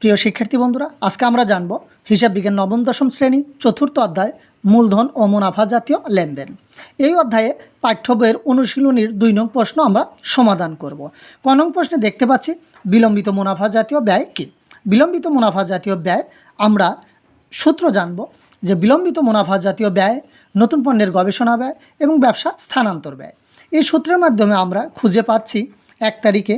প্রিয় শিক্ষার্থী বন্ধুরা, আজকে আমরা জানব হিসাব বিজ্ঞান নবম দশম শ্রেণি চতুর্থ অধ্যায় মূলধন ও মুনাফা জাতীয় লেনদেন। এই অধ্যায়ে পাঠ্য বইয়ের অনুশীলনীর দুই নং প্রশ্ন আমরা সমাধান করব। ক নং প্রশ্নে দেখতে পাচ্ছি, বিলম্বিত মুনাফা জাতীয় ব্যয় কী? বিলম্বিত মুনাফা জাতীয় ব্যয় আমরা সূত্র জানব যে বিলম্বিত মুনাফা জাতীয় ব্যয়, নতুন পণ্যের গবেষণা ব্যয় এবং ব্যবসা স্থানান্তর ব্যয়। এই সূত্রের মাধ্যমে আমরা খুঁজে পাচ্ছি এক তারিখে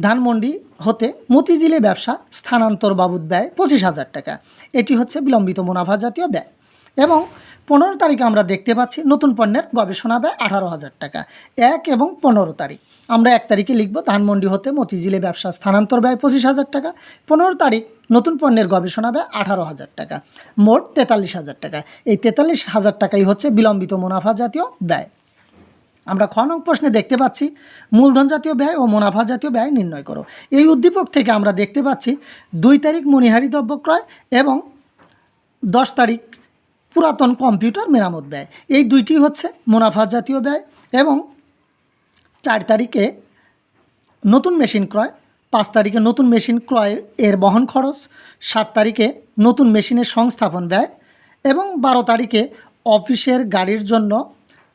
ধানমন্ডি হতে মতিঝিলে ব্যবসা স্থানান্তর বাবদ ব্যয় পঁচিশ হাজার টাকা। এটি হচ্ছে বিলম্বিত মুনাফা জাতীয় ব্যয়। এবং পনেরো তারিখে আমরা দেখতে পাচ্ছি নতুন পণ্যের গবেষণা ব্যয় আঠারো হাজার টাকা। এক এবং পনেরো তারিখ। আমরা এক তারিখে লিখব ধানমন্ডি হতে মতিঝিলে ব্যবসা স্থানান্তর ব্যয় পঁচিশ হাজার টাকা। পনেরো তারিখ নতুন পণ্যের গবেষণা ব্যয় আঠারো হাজার টাকা। মোট তেতাল্লিশ হাজার টাকা। এই তেতাল্লিশ হাজার টাকাই হচ্ছে বিলম্বিত মুনাফা জাতীয় ব্যয়। আমরা খ নং প্রশ্নে দেখতে পাচ্ছি, মূলধন জাতীয় ব্যয় ও মুনাফা জাতীয় ব্যয় নির্ণয় করো। এই উদ্দীপক থেকে আমরা দেখতে পাচ্ছি, দুই তারিখ মণিহারি দ্রব্য ক্রয় এবং দশ তারিখ পুরাতন কম্পিউটার মেরামত ব্যয়। এই দুইটি হচ্ছে মুনাফা জাতীয় ব্যয় এবং চার তারিখে নতুন মেশিন ক্রয়, পাঁচ তারিখে নতুন মেশিন ক্রয় এর বহন খরচ, সাত তারিখে নতুন মেশিনের সংস্থাপন ব্যয় এবং বারো তারিখে অফিসের গাড়ির জন্য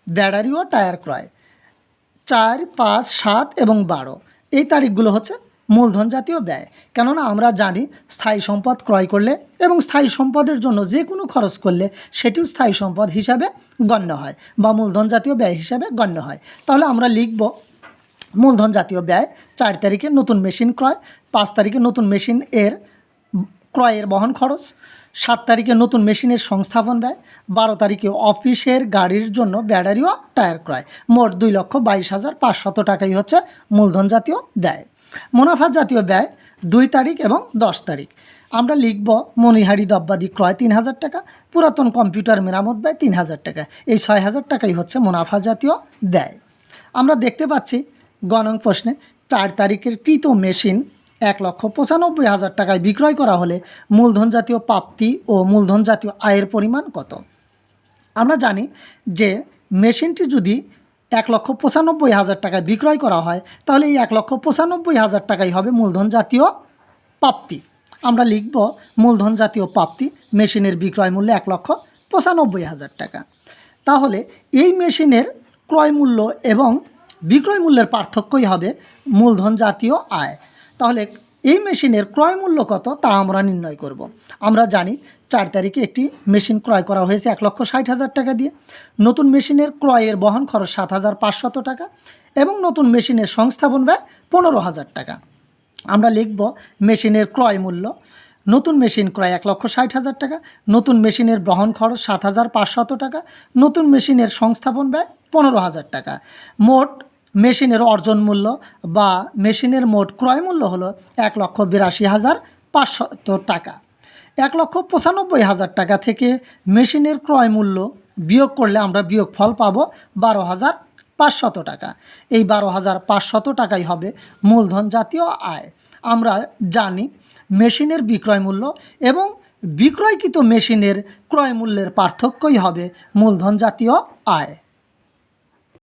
ব্যাটারি ও টায়ার ক্রয় চার, পাঁচ, সাত এবং বারো। এই তারিখগুলো হচ্ছে মূলধন জাতীয় ব্যয়। কেননা আমরা জানি স্থায়ী সম্পদ ক্রয় করলে এবং স্থায়ী সম্পদের জন্য যে কোনো খরচ করলে সেটিও স্থায়ী সম্পদ হিসাবে গণ্য হয় বা মূলধন জাতীয় ব্যয় হিসাবে গণ্য হয়। তাহলে আমরা লিখব মূলধন জাতীয় ব্যয়, চার তারিখে নতুন মেশিন ক্রয়, পাঁচ তারিখে নতুন মেশিন এর ক্রয়ের বহন খরচ সাত তারিখে নতুন মেশিনের সংস্থাপন ব্যয় বারো তারিখে অফিসের গাড়ির জন্য ব্যাটারি ও টায়ার ক্রয়। মোট দুই লক্ষ বাইশ হাজার পাঁচশত টাকাই হচ্ছে মূলধন জাতীয় ব্যয়। মুনাফা জাতীয় ব্যয় দুই তারিখ এবং দশ তারিখ। আমরা লিখব মনিহারি দব্বাদি ক্রয় তিন হাজার টাকা, পুরাতন কম্পিউটার মেরামত ব্যয় তিন হাজার টাকা। এই ছয় হাজার টাকাই হচ্ছে মুনাফা জাতীয় ব্যয়। আমরা দেখতে পাচ্ছি গণং প্রশ্নে চার তারিখের কৃত মেশিন এক লক্ষ পঁচানব্বই হাজার টাকায় বিক্রয় করা হলে মূলধন জাতীয় প্রাপ্তি ও মূলধন জাতীয় আয়ের পরিমাণ কত? আমরা জানি যে মেশিনটি যদি এক লক্ষ পঁচানব্বই হাজার টাকায় বিক্রয় করা হয়, তাহলে এই এক লক্ষ পঁচানব্বই হাজার টাকাই হবে মূলধন জাতীয় প্রাপ্তি। আমরা লিখব মূলধন জাতীয় প্রাপ্তি মেশিনের বিক্রয় মূল্য এক লক্ষ পঁচানব্বই হাজার টাকা। তাহলে এই মেশিনের ক্রয় মূল্য এবং বিক্রয় মূল্যের পার্থক্যই হবে মূলধন জাতীয় আয়। তাহলে এই মেশিনের ক্রয় মূল্য কত তা আমরা নির্ণয় করব। আমরা জানি চার তারিখে একটি মেশিন ক্রয় করা হয়েছে এক লক্ষ ষাট হাজার টাকা দিয়ে। নতুন মেশিনের ক্রয়ের বহন খরচ সাত হাজার পাঁচশত টাকা এবং নতুন মেশিনের সংস্থাপন ব্যয় পনেরো হাজার টাকা। আমরা লিখব মেশিনের ক্রয় মূল্য। নতুন মেশিন ক্রয় এক লক্ষ ষাট হাজার টাকা, নতুন মেশিনের বহন খরচ সাত হাজার পাঁচশত টাকা, নতুন মেশিনের সংস্থাপন ব্যয় পনেরো হাজার টাকা। মোট মেশিনের অর্জন মূল্য বা মেশিনের মোট ক্রয় মূল্য হলো এক লক্ষ বিরাশি হাজার পাঁচশত টাকা। এক লক্ষ পঁচানব্বই হাজার টাকা থেকে মেশিনের ক্রয় মূল্য বিয়োগ করলে আমরা বিয়োগ ফল পাবো বারো হাজার পাঁচশত টাকা। এই বারো হাজার পাঁচশত টাকাই হবে মূলধন জাতীয় আয়। আমরা জানি মেশিনের বিক্রয় মূল্য এবং বিক্রয়কৃত মেশিনের ক্রয় মূল্যের পার্থক্যই হবে মূলধন জাতীয় আয়।